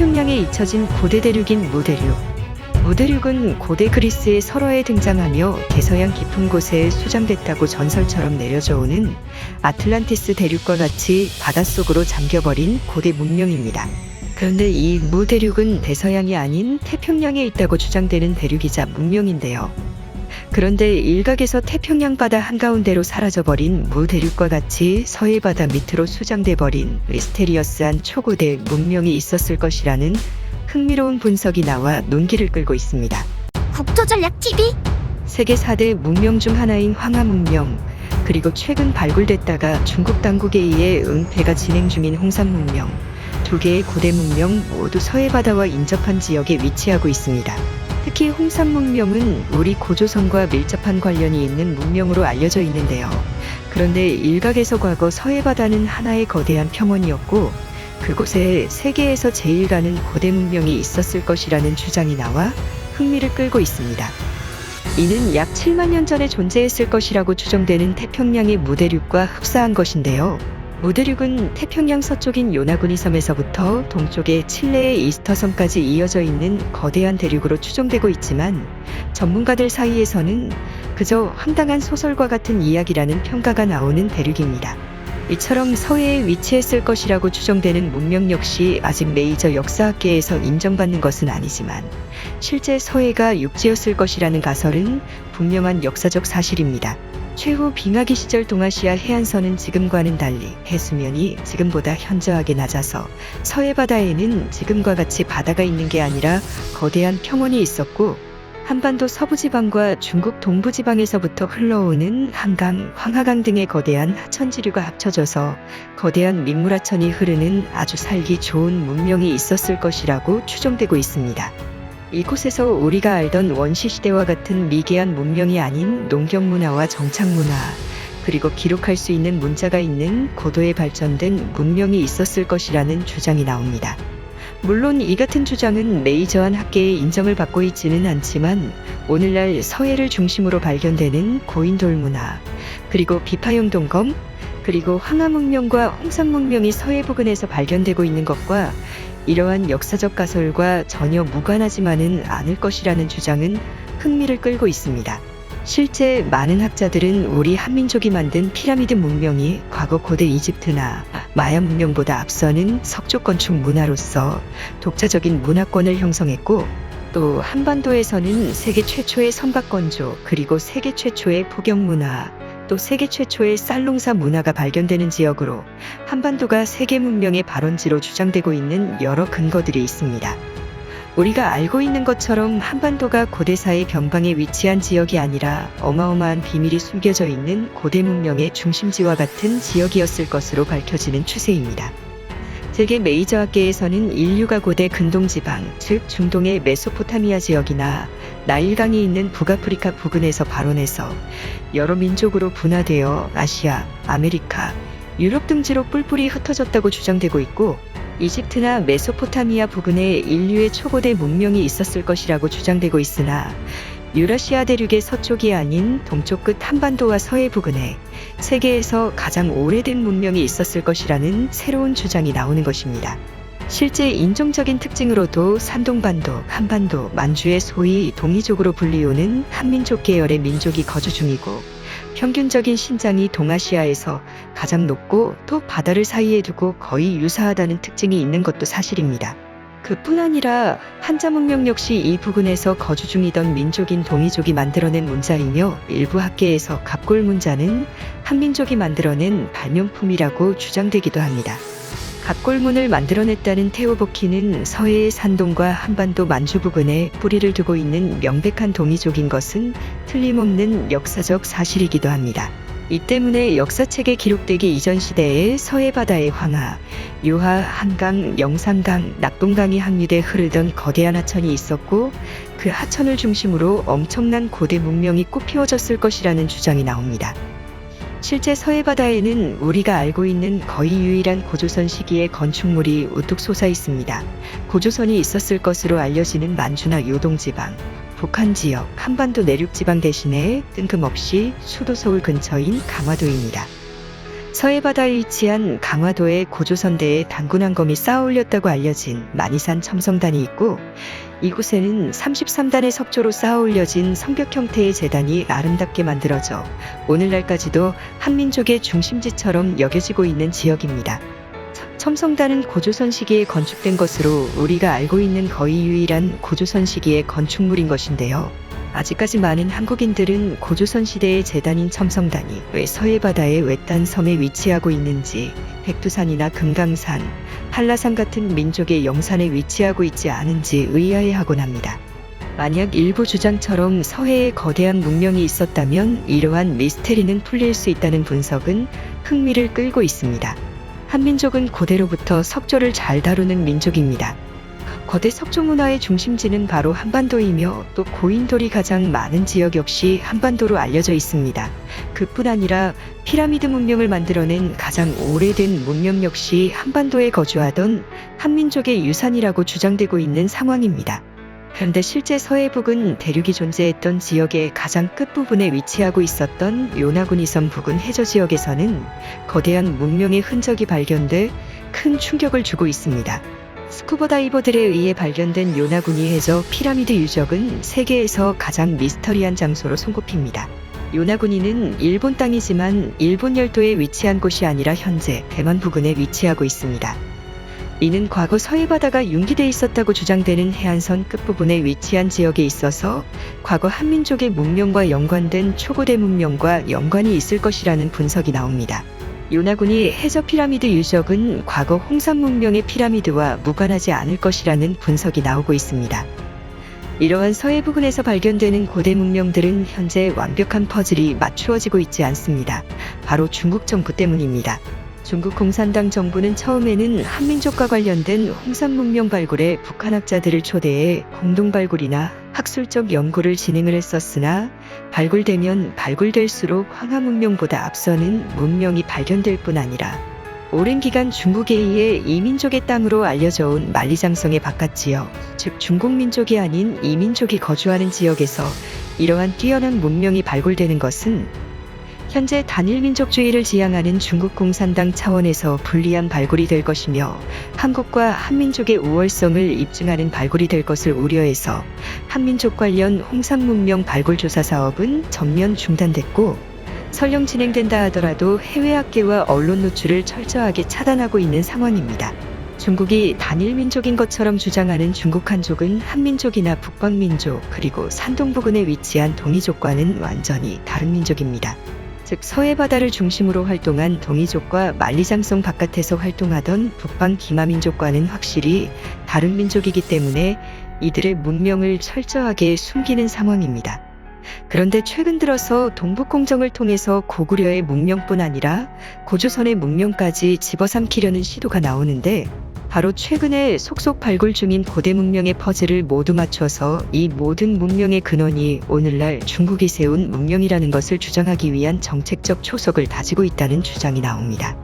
태평양에 잊혀진 고대 대륙인 무대륙. 무대륙은 고대 그리스의 설화에 등장하며 대서양 깊은 곳에 수장됐다고 전설처럼 내려져 오는 아틀란티스 대륙과 같이 바닷속으로 잠겨버린 고대 문명입니다. 그런데 이 무대륙은 대서양이 아닌 태평양에 있다고 주장되는 대륙이자 문명인데요. 그런데 일각에서 태평양 바다 한가운데로 사라져버린 무대륙과 같이 서해 바다 밑으로 수장돼 버린 미스테리어스한 초고대 문명이 있었을 것이라는 흥미로운 분석이 나와 논기를 끌고 있습니다. 국토전략TV 세계 4대 문명 중 하나인 황하 문명, 그리고 최근 발굴됐다가 중국 당국에 의해 은폐가 진행 중인 홍산 문명, 두 개의 고대 문명 모두 서해 바다와 인접한 지역에 위치하고 있습니다. 특히 홍산 문명은 우리 고조선과 밀접한 관련이 있는 문명으로 알려져 있는데요. 그런데 일각에서 과거 서해 바다는 하나의 거대한 평원이었고 그곳에 세계에서 제일 가는 고대 문명이 있었을 것이라는 주장이 나와 흥미를 끌고 있습니다. 이는 약 7만 년 전에 존재했을 것이라고 추정되는 태평양의 무대륙과 흡사한 것인데요. 무대륙은 태평양 서쪽인 요나구니 섬에서부터 동쪽의 칠레의 이스터 섬까지 이어져 있는 거대한 대륙으로 추정되고 있지만 전문가들 사이에서는 그저 황당한 소설과 같은 이야기라는 평가가 나오는 대륙입니다. 이처럼 서해에 위치했을 것이라고 추정되는 문명 역시 아직 메이저 역사학계에서 인정받는 것은 아니지만 실제 서해가 육지였을 것이라는 가설은 분명한 역사적 사실입니다. 최후 빙하기 시절 동아시아 해안선은 지금과는 달리 해수면이 지금보다 현저하게 낮아서 서해 바다에는 지금과 같이 바다가 있는 게 아니라 거대한 평원이 있었고 한반도 서부지방과 중국 동부지방에서부터 흘러오는 한강, 황하강 등의 거대한 하천지류가 합쳐져서 거대한 민물하천이 흐르는 아주 살기 좋은 문명이 있었을 것이라고 추정되고 있습니다. 이곳에서 우리가 알던 원시시대와 같은 미개한 문명이 아닌 농경문화와 정착문화, 그리고 기록할 수 있는 문자가 있는 고도에 발전된 문명이 있었을 것이라는 주장이 나옵니다. 물론 이 같은 주장은 메이저한 학계의 인정을 받고 있지는 않지만 오늘날 서해를 중심으로 발견되는 고인돌 문화, 그리고 비파용 동검, 그리고 황하 문명과 홍산 문명이 서해 부근에서 발견되고 있는 것과 이러한 역사적 가설과 전혀 무관하지만은 않을 것이라는 주장은 흥미를 끌고 있습니다. 실제 많은 학자들은 우리 한민족이 만든 피라미드 문명이 과거 고대 이집트나 마야 문명보다 앞서는 석조 건축 문화로서 독자적인 문화권을 형성했고 또 한반도에서는 세계 최초의 선박 건조 그리고 세계 최초의 포경 문화 또 세계 최초의 쌀농사 문화가 발견되는 지역으로 한반도가 세계 문명의 발원지로 주장되고 있는 여러 근거들이 있습니다. 우리가 알고 있는 것처럼 한반도가 고대사의 변방에 위치한 지역이 아니라 어마어마한 비밀이 숨겨져 있는 고대 문명의 중심지와 같은 지역이었을 것으로 밝혀지는 추세입니다. 세계 메이저 학계에서는 인류가 고대 근동지방, 즉 중동의 메소포타미아 지역이나 나일강이 있는 북아프리카 부근에서 발원해서 여러 민족으로 분화되어 아시아, 아메리카, 유럽 등지로 뿔뿔이 흩어졌다고 주장되고 있고 이집트나 메소포타미아 부근에 인류의 초고대 문명이 있었을 것이라고 주장되고 있으나 유라시아 대륙의 서쪽이 아닌 동쪽 끝 한반도와 서해 부근에 세계에서 가장 오래된 문명이 있었을 것이라는 새로운 주장이 나오는 것입니다. 실제 인종적인 특징으로도 산동반도, 한반도, 만주의 소위 동이족으로 불리우는 한민족 계열의 민족이 거주 중이고 평균적인 신장이 동아시아에서 가장 높고 또 바다를 사이에 두고 거의 유사하다는 특징이 있는 것도 사실입니다. 그뿐 아니라 한자 문명 역시 이 부근에서 거주 중이던 민족인 동이족이 만들어낸 문자이며 일부 학계에서 갑골 문자는 한민족이 만들어낸 발명품이라고 주장되기도 합니다. 갑골문을 만들어냈다는 테오보키는 서해의 산동과 한반도 만주 부근에 뿌리를 두고 있는 명백한 동이족인 것은 틀림없는 역사적 사실이기도 합니다. 이 때문에 역사책에 기록되기 이전 시대에 서해 바다의 황하, 유하, 한강, 영산강, 낙동강이 항류돼 흐르던 거대한 하천이 있었고 그 하천을 중심으로 엄청난 고대 문명이 꽃피워졌을 것이라는 주장이 나옵니다. 실제 서해 바다에는 우리가 알고 있는 거의 유일한 고조선 시기의 건축물이 우뚝 솟아 있습니다. 고조선이 있었을 것으로 알려지는 만주나 요동지방, 북한 지역, 한반도 내륙 지방 대신에 뜬금없이 수도 서울 근처인 강화도입니다. 서해 바다에 위치한 강화도의 고조선대에 단군함검이 쌓아 올렸다고 알려진 만이산 첨성단이 있고 이곳에는 33단의 석조로 쌓아 올려진 성벽 형태의 재단이 아름답게 만들어져 오늘날까지도 한민족의 중심지처럼 여겨지고 있는 지역입니다. 첨성단은 고조선 시기에 건축된 것으로 우리가 알고 있는 거의 유일한 고조선 시기의 건축물인 것인데요. 아직까지 많은 한국인들은 고조선 시대의 재단인 첨성단이 왜 서해 바다의 외딴 섬에 위치하고 있는지 백두산이나 금강산, 한라산 같은 민족의 영산에 위치하고 있지 않은지 의아해하곤 합니다. 만약 일부 주장처럼 서해에 거대한 문명이 있었다면 이러한 미스테리는 풀릴 수 있다는 분석은 흥미를 끌고 있습니다. 한민족은 고대로부터 석조를 잘 다루는 민족입니다. 거대 석조 문화의 중심지는 바로 한반도이며 또 고인돌이 가장 많은 지역 역시 한반도로 알려져 있습니다. 그뿐 아니라 피라미드 문명을 만들어낸 가장 오래된 문명 역시 한반도에 거주하던 한민족의 유산이라고 주장되고 있는 상황입니다. 그런데 실제 서해북은 대륙이 존재했던 지역의 가장 끝부분에 위치하고 있었던 요나군이 섬 부근 해저 지역에서는 거대한 문명의 흔적이 발견돼 큰 충격을 주고 있습니다. 스쿠버 다이버들에 의해 발견된 요나군이 해저 피라미드 유적은 세계에서 가장 미스터리한 장소로 손꼽힙니다. 요나군이는 일본 땅이지만 일본 열도에 위치한 곳이 아니라 현재 대만 부근에 위치하고 있습니다. 이는 과거 서해 바다가 융기돼 있었다고 주장되는 해안선 끝부분에 위치한 지역에 있어서 과거 한민족의 문명과 연관된 초고대 문명과 연관이 있을 것이라는 분석이 나옵니다. 요나군이 해저 피라미드 유적은 과거 홍산 문명의 피라미드와 무관하지 않을 것이라는 분석이 나오고 있습니다. 이러한 서해 부근에서 발견되는 고대 문명들은 현재 완벽한 퍼즐이 맞추어지고 있지 않습니다. 바로 중국 정부 때문입니다. 중국 공산당 정부는 처음에는 한민족과 관련된 홍산 문명 발굴에 북한 학자들을 초대해 공동 발굴이나 학술적 연구를 진행을 했었으나 발굴되면 발굴될수록 황하 문명보다 앞서는 문명이 발견될 뿐 아니라 오랜 기간 중국에 의해 이민족의 땅으로 알려져 온 만리장성의 바깥 지역, 즉 중국 민족이 아닌 이민족이 거주하는 지역에서 이러한 뛰어난 문명이 발굴되는 것은 현재 단일 민족주의를 지향하는 중국 공산당 차원에서 불리한 발굴이 될 것이며 한국과 한민족의 우월성을 입증하는 발굴이 될 것을 우려해서 한민족 관련 홍산 문명 발굴 조사 사업은 전면 중단됐고 설령 진행된다 하더라도 해외 학계와 언론 노출을 철저하게 차단하고 있는 상황입니다. 중국이 단일 민족인 것처럼 주장하는 중국 한족은 한민족이나 북방민족 그리고 산동 부근에 위치한 동이족과는 완전히 다른 민족입니다. 즉 서해 바다를 중심으로 활동한 동이족과 만리장성 바깥에서 활동하던 북방 기마민족과는 확실히 다른 민족이기 때문에 이들의 문명을 철저하게 숨기는 상황입니다. 그런데 최근 들어서 동북공정을 통해서 고구려의 문명뿐 아니라 고조선의 문명까지 집어삼키려는 시도가 나오는데 바로 최근에 속속 발굴 중인 고대 문명의 퍼즐을 모두 맞춰서 이 모든 문명의 근원이 오늘날 중국이 세운 문명이라는 것을 주장하기 위한 정책적 초석을 다지고 있다는 주장이 나옵니다.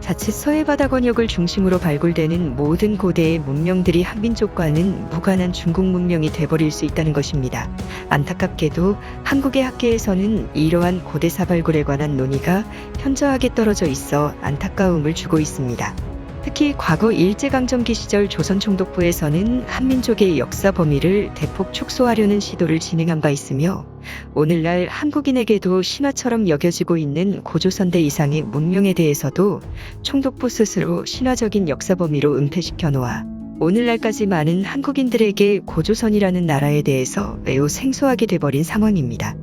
자칫 서해 바다 권역을 중심으로 발굴되는 모든 고대의 문명들이 한민족과는 무관한 중국 문명이 돼버릴 수 있다는 것입니다. 안타깝게도 한국의 학계에서는 이러한 고대사 발굴에 관한 논의가 현저하게 떨어져 있어 안타까움을 주고 있습니다. 특히 과거 일제강점기 시절 조선총독부에서는 한민족의 역사 범위를 대폭 축소하려는 시도를 진행한 바 있으며 오늘날 한국인에게도 신화처럼 여겨지고 있는 고조선대 이상의 문명에 대해서도 총독부 스스로 신화적인 역사 범위로 은폐시켜 놓아 오늘날까지 많은 한국인들에게 고조선이라는 나라에 대해서 매우 생소하게 돼버린 상황입니다.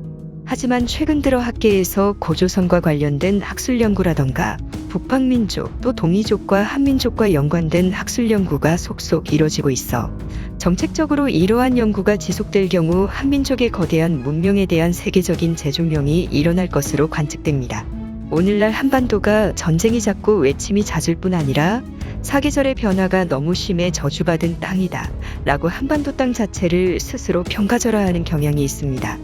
하지만 최근 들어 학계에서 고조선과 관련된 학술 연구라던가 북방민족 또 동이족과 한민족과 연관된 학술 연구가 속속 이뤄지고 있어 정책적으로 이러한 연구가 지속될 경우 한민족의 거대한 문명에 대한 세계적인 재조명이 일어날 것으로 관측됩니다. 오늘날 한반도가 전쟁이 잦고 외침이 잦을 뿐 아니라 사계절의 변화가 너무 심해 저주받은 땅이다 라고 한반도 땅 자체를 스스로 평가절하하는 경향이 있습니다.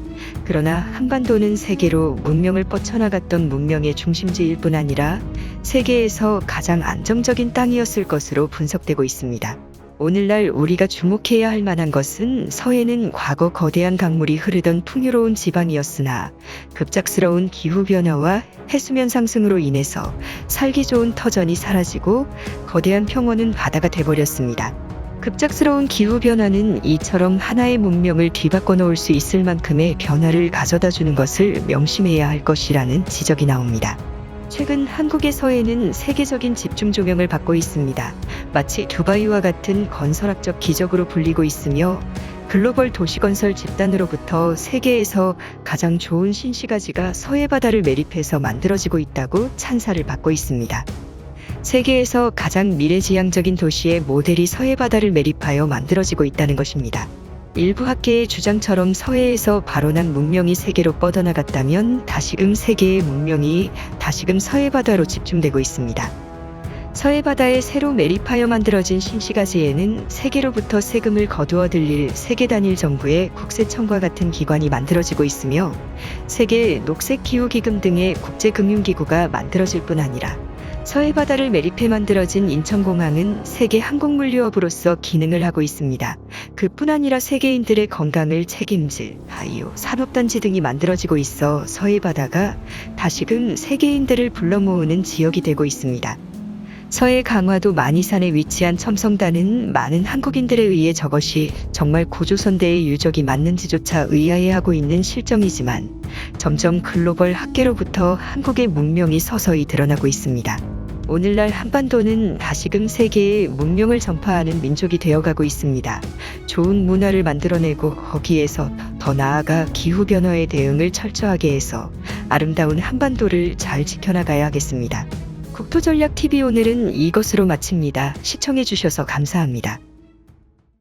그러나 한반도는 세계로 문명을 뻗쳐나갔던 문명의 중심지일 뿐 아니라 세계에서 가장 안정적인 땅이었을 것으로 분석되고 있습니다. 오늘날 우리가 주목해야 할 만한 것은 서해는 과거 거대한 강물이 흐르던 풍요로운 지방이었으나 급작스러운 기후변화와 해수면 상승으로 인해서 살기 좋은 터전이 사라지고 거대한 평원은 바다가 돼버렸습니다. 급작스러운 기후변화는 이처럼 하나의 문명을 뒤바꿔 놓을 수 있을 만큼의 변화를 가져다 주는 것을 명심해야 할 것이라는 지적이 나옵니다. 최근 한국의 서해는 세계적인 집중 조명을 받고 있습니다. 마치 두바이와 같은 건설학적 기적으로 불리고 있으며 글로벌 도시건설 집단으로부터 세계에서 가장 좋은 신시가지가 서해 바다를 매립해서 만들어지고 있다고 찬사를 받고 있습니다. 세계에서 가장 미래지향적인 도시의 모델이 서해 바다를 매립하여 만들어지고 있다는 것입니다. 일부 학계의 주장처럼 서해에서 발원한 문명이 세계로 뻗어나갔다면 다시금 세계의 문명이 다시금 서해 바다로 집중되고 있습니다. 서해 바다에 새로 매립하여 만들어진 신시가지에는 세계로부터 세금을 거두어 들릴 세계 단일 정부의 국세청과 같은 기관이 만들어지고 있으며 세계 녹색 기후 기금 등의 국제 금융 기구가 만들어질 뿐 아니라 서해 바다를 매립해 만들어진 인천공항은 세계 항공물류업으로서 기능을 하고 있습니다. 그뿐 아니라 세계인들의 건강을 책임질 바이오 산업단지 등이 만들어지고 있어 서해 바다가 다시금 세계인들을 불러 모으는 지역이 되고 있습니다. 서해 강화도 만이산에 위치한 첨성단은 많은 한국인들에 의해 저것이 정말 고조선대의 유적이 맞는지조차 의아해하고 있는 실정이지만 점점 글로벌 학계로부터 한국의 문명이 서서히 드러나고 있습니다. 오늘날 한반도는 다시금 세계에 문명을 전파하는 민족이 되어가고 있습니다. 좋은 문화를 만들어내고 거기에서 더 나아가 기후변화에 대응을 철저하게 해서 아름다운 한반도를 잘 지켜나가야 하겠습니다. 국토전략TV 오늘은 이것으로 마칩니다. 시청해주셔서 감사합니다.